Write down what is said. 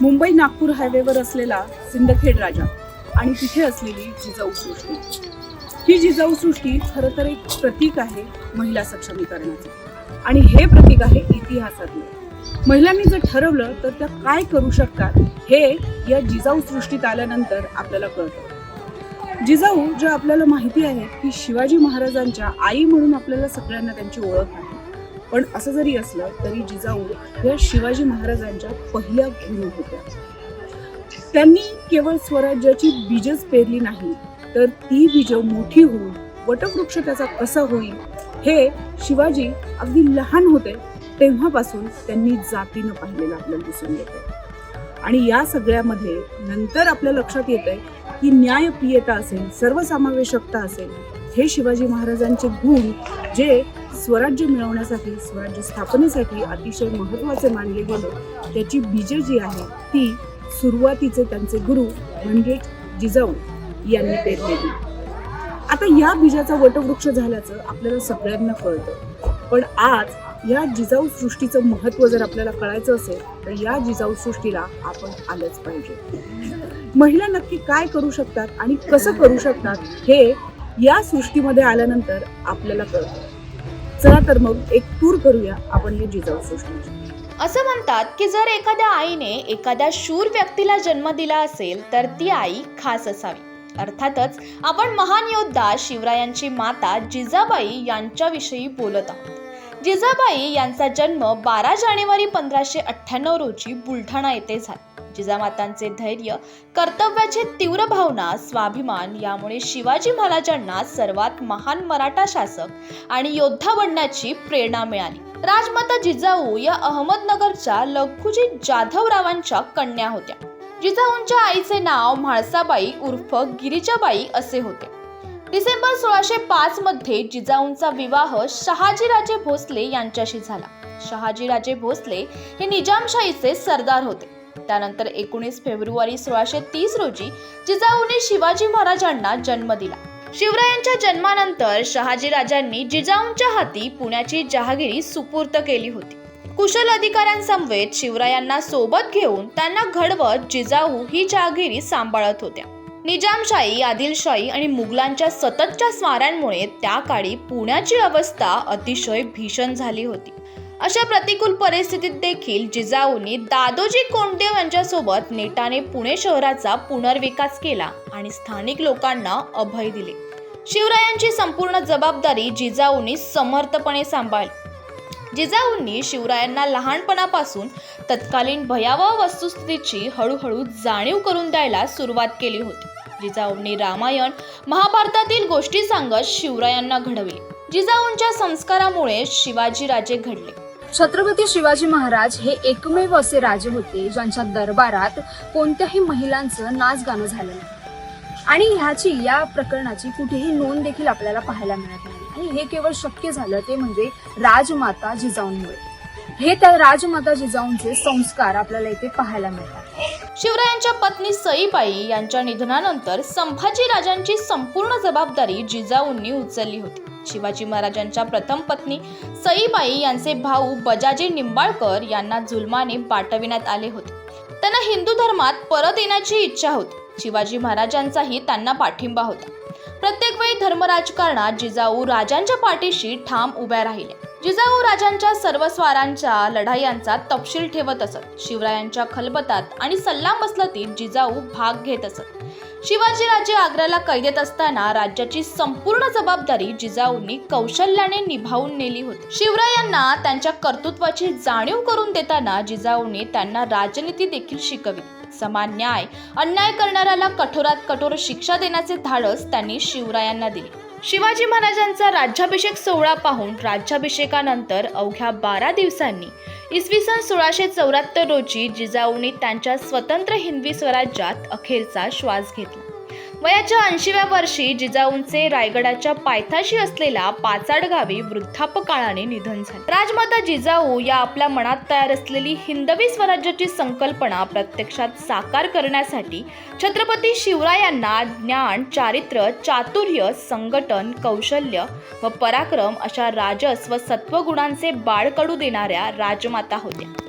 मुंबई नागपूर हायवेवर असलेला सिंदखेड राजा आणि तिथे असलेली जिजाऊ सृष्टी. ही जिजाऊ सृष्टी खरं तर एक प्रतीक आहे महिला सक्षमीकरणाचं. आणि हे प्रतीक आहे इतिहासातलं. महिलांनी जर ठरवलं तर त्या काय करू शकतात हे या जिजाऊ सृष्टीत आल्यानंतर आपल्याला कळतं. जिजाऊ जे आपल्याला माहिती आहे की शिवाजी महाराजांच्या आई म्हणून आपल्याला सगळ्यांना त्यांची ओळख आहे. पण असं जरी असलं तरी जिजाऊ या शिवाजी महाराजांच्या पहिल्या गुरु होत्या. त्यांनी केवळ स्वराज्याची बीजच पेरली नाही तर ती बीज मोठी होऊन वटवृक्ष त्याचा कसा होईल हे शिवाजी अगदी लहान होते तेव्हापासून त्यांनी जातीनं पाहिलेलं आपल्याला दिसून येतं आणि या सगळ्यामध्ये नंतर आपल्या लक्षात येत आहे की न्यायप्रियता असेल सर्वसमावेशकता असेल हे शिवाजी महाराजांचे गुण जे स्वराज्य मिळवण्यासाठी स्वराज्य स्थापनेसाठी अतिशय महत्त्वाचे मानले गेले. त्याची बीजे जी आहे ती सुरुवातीचे त्यांचे गुरु म्हणजे जिजाऊ यांनी पेरलेली. आता या बीजाचा वटवृक्ष झाल्याचं आपल्याला सगळ्यांना कळतं. पण आज या जिजाऊ सृष्टीचं महत्त्व जर आपल्याला कळायचं असेल तर या जिजाऊ सृष्टीला आपण आलंच पाहिजे. महिला नक्की काय करू शकतात आणि कसं करू शकतात हे या सृष्टीमध्ये आल्यानंतर आपल्याला कळतं. चला तर मग एक टूर करूया आपण हे जिजाऊ सृष्टीची. असं म्हणतात की जर एखाद्या आईने एखाद्या शूर व्यक्तीला जन्म दिला असेल तर ती आई खास असावी. अर्थातच आपण महान योद्धा शिवरायांची माता जिजाबाई यांच्याविषयी बोलत आहोत. जिजाबाई यांचा जन्म बारा जानेवारी पंधराशे अठ्ठ्याण्णव रोजी बुलढाणा येथे झाला. जिजामातांचे धैर्य कर्तव्याची तीव्र भावना स्वाभिमान यामुळे शिवाजी महाराजांना सर्वात महान मराठा शासक आणि योद्धा बनण्याची प्रेरणा मिळाली. राजमाता जिजाऊ या अहमदनगरच्या लखुजी जाधवरावांच्या कन्या होत्या. जिजाऊंच्या आईचे नाव म्हाळसाबाई उर्फ गिरिजाबाई असे होते. डिसेंबर सोळाशे पाच मध्ये जिजाऊंचा विवाह शहाजीराजे भोसले यांच्याशी झाला. शहाजीराजे भोसले हे निजामशाहीचे सरदार होते. त्यानंतर एकोणीस फेब्रुवारी सोळाशे तीस रोजी जिजाऊने शिवाजी महाराजांना जन्म दिला. शिवरायांच्या जन्मानंतर शहाजी राजांनी जिजाऊंच्या हाती पुण्याची जहागिरी सुपूर्त केली होती. कुशल अधिकाऱ्यांसमवेत शिवरायांना सोबत घेऊन त्यांना घडवत जिजाऊ ही जहागिरी सांभाळत होत्या. निजामशाही आदिलशाही आणि मुघलांच्या सततच्या स्वाऱ्यांमुळे त्या काळी पुण्याची अवस्था अतिशय भीषण झाली होती. अशा प्रतिकूल परिस्थितीत देखील जिजाऊंनी दादोजी कोंडदेव यांच्यासोबत नेटाने पुणे शहराचा पुनर्विकास केला आणि स्थानिक लोकांना अभय दिले. शिवरायांची संपूर्ण जबाबदारी जिजाऊंनी समर्थपणे सांभाळली. जिजाऊंनी शिवरायांना लहानपणापासून तत्कालीन भयावह वस्तुस्थितीची हळूहळू जाणीव करून द्यायला सुरुवात केली होती. जिजाऊंनी रामायण महाभारतातील गोष्टी सांगत शिवरायांना घडविले. जिजाऊंच्या संस्कारामुळे शिवाजीराजे घडले. छत्रपती शिवाजी महाराज हे एकमेव असे राजे होते ज्यांच्या दरबारात कोणत्याही महिलांचं नाच गाणं झालं नाही. आणि ह्याची या प्रकरणाची कुठेही नोंद देखील आपल्याला पाहायला मिळत नाही. आणि हे केवळ शक्य झालं ते म्हणजे राजमाता जिजाऊंमुळे. हे त्या राजमाता जिजाऊंचे संस्कार आपल्याला इथे पाहायला मिळतात. शिवरायांच्या पत्नी सईबाई यांच्या निधनानंतर संभाजी राजांची संपूर्ण जबाबदारी जिजाऊंनी उचलली होती. शिवाजी महाराजांच्या प्रथम पत्नी सईबाई यांचे भाऊ बजाजी निंबाळकर यांना जुलमाने पाठविण्यात आले होते. त्यांना हिंदू धर्मात परत येण्याची इच्छा होती. शिवाजी महाराजांचाही त्यांना पाठिंबा होता. प्रत्येक वेळी धर्मराजकारणात जिजाऊ राजांच्या पाठीशी ठाम उभ्या राहिल्या जिजाऊ राजांच्या सर्व स्वारांच्या लढायांचा तपशील ठेवत असत. शिवरायांच्या खलबतात आणि सल्लामसलतीत जिजाऊ भाग घेत असत. शिवाजीराजे आग्र्याला कैदेत असताना राज्याची संपूर्ण जबाबदारी जिजाऊंनी कौशल्याने निभावून नेली होती. शिवरायांना त्यांच्या कर्तृत्वाची जाणीव करून देताना जिजाऊंनी त्यांना राजनीती देखील शिकवली. समान न्याय अन्याय करणाऱ्याला कठोरात कठोर शिक्षा देण्याचे धाडस त्यांनी शिवरायांना दिले. शिवाजी महाराजांचा राज्याभिषेक सोहळा पाहून राज्याभिषेकानंतर अवघ्या बारा दिवसांनी इसवी सन सोळाशे चौऱ्याहत्तर रोजी जिजाऊंनी त्यांच्या स्वतंत्र हिंदवी स्वराज्यात अखेरचा श्वास घेतला. वयाच्या ऐंशीव्या वर्षी जिजाऊंचे रायगडाच्या पायथ्याशी असलेल्या पाचाड गावी वृद्धापकाळाने निधन झाले. राजमाता जिजाऊ या आपल्या मनात तयार असलेली हिंदवी स्वराज्याची संकल्पना प्रत्यक्षात साकार करण्यासाठी छत्रपती शिवरायांना ज्ञान चारित्र्य चातुर्य संघटन कौशल्य व पराक्रम अशा राजस व सत्वगुणांचे बाळकडू देणाऱ्या राजमाता होत्या.